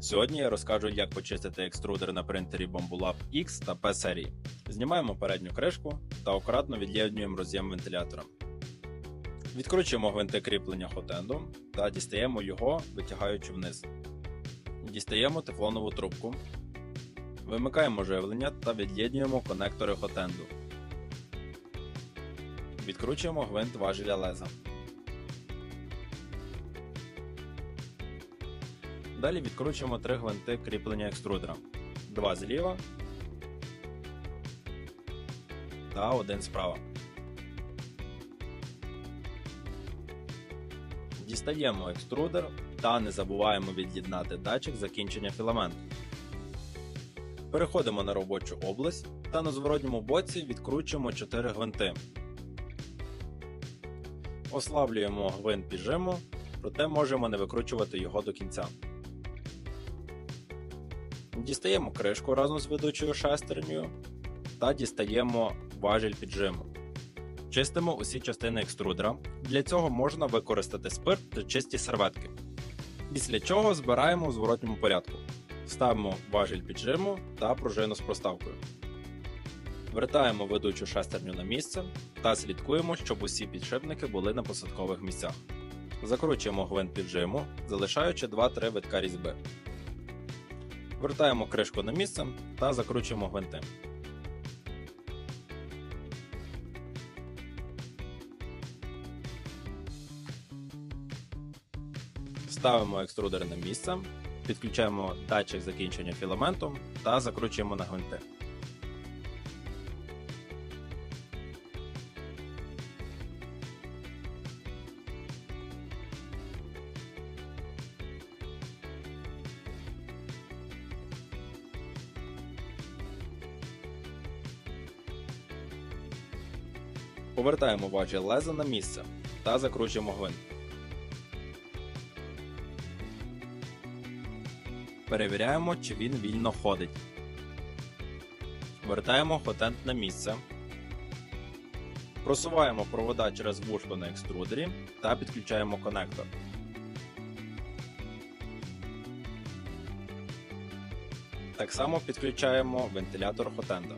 Сьогодні я розкажу, як почистити екструдер на принтері Bambulab X та P серії. Знімаємо передню кришку та акуратно від'єднуємо роз'єм вентилятора. Відкручуємо гвинти кріплення хотенду та дістаємо його, витягаючи вниз. Дістаємо тефлонову трубку. Вимикаємо живлення та від'єднуємо конектори хотенду. Відкручуємо гвинт важеля леза. Далі відкручуємо три гвинти кріплення екструдера. Два зліва та один справа. Дістаємо екструдер та не забуваємо від'єднати датчик закінчення філаменту. Переходимо на робочу область та на зворотньому боці відкручуємо 4 гвинти. Ослаблюємо гвинт піджиму, проте можемо не викручувати його до кінця. Дістаємо кришку разом з ведучою шестернею та дістаємо важіль піджиму. Чистимо усі частини екструдера. Для цього можна використати спирт та чисті серветки. Після чого збираємо у зворотньому порядку. Ставимо важіль піджиму та пружину з проставкою. Вертаємо ведучу шестерню на місце та слідкуємо, щоб усі підшипники були на посадкових місцях. Закручуємо гвинт піджиму, залишаючи 2-3 витка різьби. Вертаємо кришку на місце та закручуємо гвинти. Ставимо екструдер на місце, підключаємо датчик закінчення філаменту та закручуємо на гвинти. Повертаємо важіль леза на місце та закручуємо гвинт. Перевіряємо, чи він вільно ходить. Вертаємо хотент на місце. Просуваємо провода через вушко на екструдері та підключаємо конектор. Так само підключаємо вентилятор хотенда.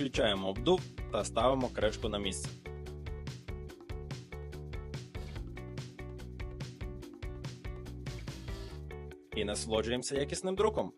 Підключаємо обдув та ставимо кришку на місце. І насолоджуємося якісним друком.